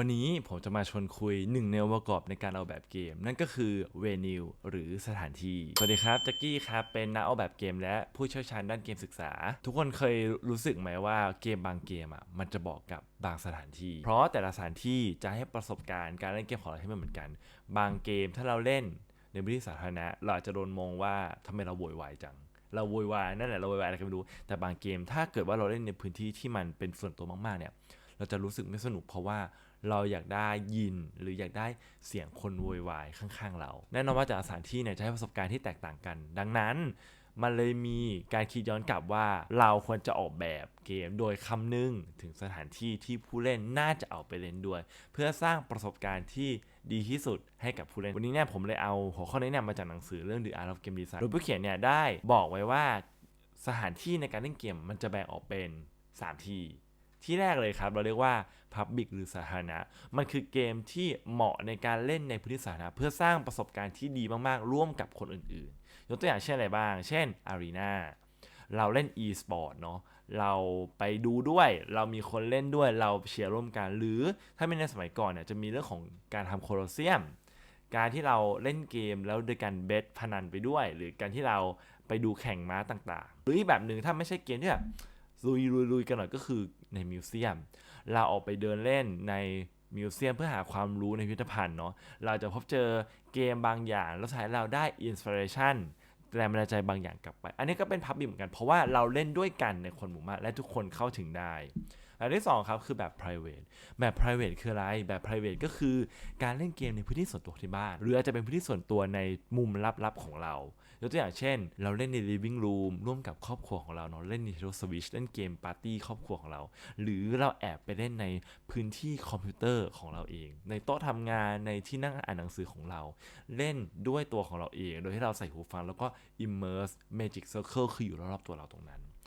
วันนี้ผมจะมาชวนคุยหนึ่งในองค์ประกอบในการออกแบบเกม นั่นก็คือเวนิวหรือสถานที่ สวัสดีครับแจ็กกี้ครับ เป็นนักออกแบบเกมและผู้เชี่ยวชาญด้านเกมศึกษา ทุกคนเคยรู้สึกไหมว่าเกมบางเกมอะมันจะบอกกับบางสถานที่ เพราะแต่ละสถานที่จะให้ประสบการณ์การเล่นเกมของเราไม่เหมือนกัน บางเกมถ้าเราเล่นในพื้นที่สาธารณะเราอาจจะโดนมองว่าทำไมเราโวยวายจังเราโวยวายนั่นแหละเราโวยวายอะไรก็ไม่รู้แต่บางเกมถ้าเกิดว่าเราเล่นในพื้นที่ที่มันเป็นส่วนตัวมากๆเนี่ย เราจะรู้สึกไม่สนุกเพราะว่าเราอยากได้ยินหรืออยากได้เสียงคนโวยวายข้างๆเรา แน่นอนว่าแต่ละสถานที่เนี่ยจะให้ประสบการณ์ที่แตกต่างกัน ดังนั้นมันเลยมีการคิดย้อนกลับว่าเราควรจะออกแบบเกมโดยคำนึงถึงสถานที่ที่ผู้เล่นน่าจะเอาไปเล่นด้วย เพื่อสร้างประสบการณ์ที่ดีที่สุดให้กับผู้เล่น วันนี้เนี่ยผมเลยเอาหัวข้อนี้เนี่ยมาจากหนังสือเรื่อง The Art of Game Design โดยผู้เขียนเนี่ยได้บอกไว้ว่าสถานที่ในการเล่นเกมมันจะแบ่งออกเป็น 3 ที่ ที่แรกเลยครับ เราเรียกว่า Public หรือสาธารณะ มันคือเกมที่เหมาะในการเล่นในพื้นที่สาธารณะเพื่อสร้างประสบการณ์ที่ดีมากๆ ร่วมกับคนอื่นๆ ยกตัวอย่างเช่นอะไรบ้าง เช่น Arena เราเล่น e-sport เนาะ เราไปดูด้วย เรามีคนเล่นด้วย เราเชียร์ร่วมกัน หรือถ้าเป็นในสมัยก่อนเนี่ยจะมีเรื่องของการทำโคลอเซียม การที่เราเล่นเกมแล้วโดยการเบสพนันไปด้วย หรือการที่เราไปดูแข่งม้าต่างๆ หรืออีกแบบหนึ่งถ้าไม่ใช่เกมที่แบบ ลุยลุยลุยกันหน่อยก็คือในมิวเซียม เราออกไปเดินเล่นในมิวเซียมเพื่อหาความรู้ในพิพิธภัณฑ์เนาะ เราจะพบเจอเกมบางอย่าง แล้วใช้เราได้อินสปิเรชันแรงบันดาลใจบางอย่างกลับไป อันนี้ก็เป็นพับบิเหมือนกัน เพราะว่าเราเล่นด้วยกันในคนหมู่มากและทุกคนเข้าถึงได้ อันที่สองครับคือแบบ private แบบ private คืออะไร แบบ private ก็คือการเล่นเกมในพื้นที่ส่วนตัวที่บ้าน หรืออาจจะเป็นพื้นที่ส่วนตัวในมุมลับๆของเรายกตัวอย่างเช่น เราเล่นใน living room ร่วมกับครอบครัวของเราเนาะเล่น Nintendo Switch เล่นเกมปาร์ตี้ครอบครัวของเรา หรือเราแอบไปเล่นในพื้นที่คอมพิวเตอร์ของเราเอง ในโต๊ะทำงานในที่นั่งอ่านหนังสือของเรา เล่นด้วยตัวของเราเอง โดยที่เราใส่หูฟังแล้วก็ immerse magic circle คืออยู่รอบๆตัวเราตรงนั้น